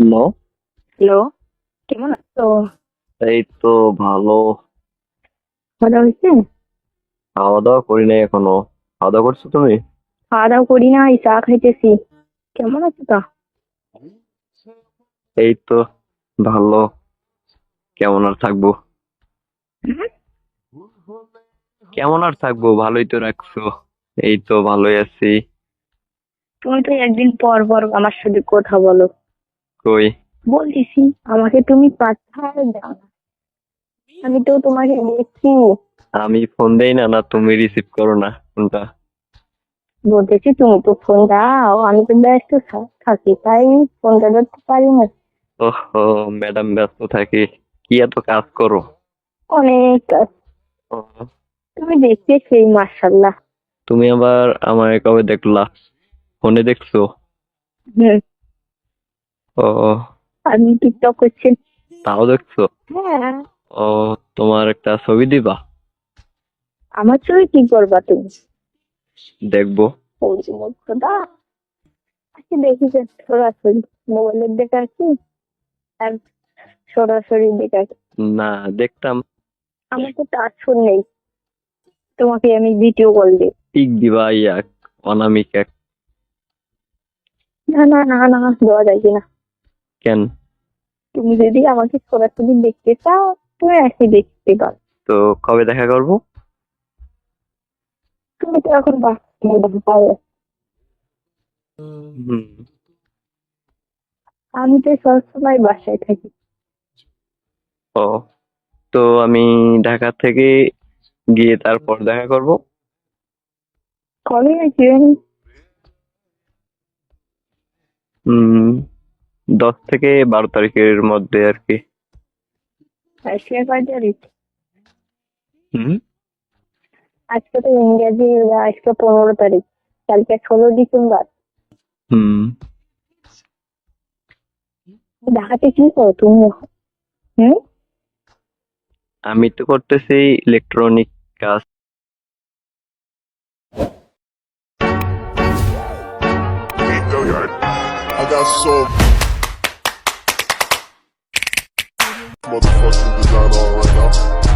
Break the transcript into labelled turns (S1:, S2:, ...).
S1: Hello.
S2: Hello কেমন আছো?
S1: এই তো ভালো।
S2: খাওয়া দাওয়া হয়েছে?
S1: খাওয়া দাওয়া করি নাই এখনও। খাওয়া দাওয়া করছ তুমি?
S2: খাওয়া দাওয়া করি না এই চা খাইতেছি। কেমন আছো তা?
S1: এই তো ভালো। কেমন আর থাকব? কেমন আর থাকব? ভালোই তো রাখছো। এই তো ভালোই আছি।
S2: তুমি তো একদিন পর পর আমার সাথে কথা বলো।
S1: কই?
S2: বলতেছি আমাকে তুমি পাঠায় দাও না। আমি তো তোমাকে দেখছি
S1: আমি ফোন দেই না না তুমি রিসিভ করো না ফোনটা
S2: বলতেছি তুমি তো ফোন দাও আমি তো ব্যস্ত থাকি তাই ফোনটা ধরতে পারি না।
S1: ওহো ম্যাডাম ব্যস্ত থাকি কি এত কাজ করো?
S2: অনেক কাজ। তুমি দেখতে সেই মার্শাল্লাহ
S1: তুমি আবার আমার কবে দেখলা? ফোনে দেখছ?
S2: হুম।
S1: ও।
S2: আমি টিকটক করছি।
S1: তাও দেখছ?
S2: হ্যাঁ।
S1: ও তোমার একটা ছবি দিবা?
S2: আমার ছবি কি করবা তুমি?
S1: দেখব।
S2: আচ্ছা দেখি যে সরাসরি। মোবাইলের দেখা কি আর সরাসরি দেখা
S1: না দেখতাম।
S2: আমার তো টাচ ফোন নেই। তোমাকে আমি ভিডিও কল দিই।
S1: পিক দিবা ইয়াক। অনামিক এক।
S2: না না না না দেওয়া যায় কিনা।
S1: কেন?
S2: তুমি যদি আমাকে সরাসরি দেখতে চাও তুমি এসে দেখতে পারো।
S1: তো কবে দেখা করব?
S2: তুমি তো এখন আমি তো সবসময় বাসায় থাকি।
S1: ও তো আমি ঢাকা থেকে গিয়ে তারপর দেখা করব?
S2: কবে আসবেন
S1: হুম। দশ থেকে বারো তারিখের মধ্যে আর কি।
S2: আজকে কয় তারিখ?
S1: হুম?
S2: আজকে তো ইংরেজি আজকে পনেরো তারিখ। কালকে ষোলো ডিসেম্বর।
S1: হুম।
S2: ঢাকাতে কি করো তুমি? হুম?
S1: আমি তো করতেছি ইলেকট্রনিক কাজ।
S3: I got so motherfucking design on right now.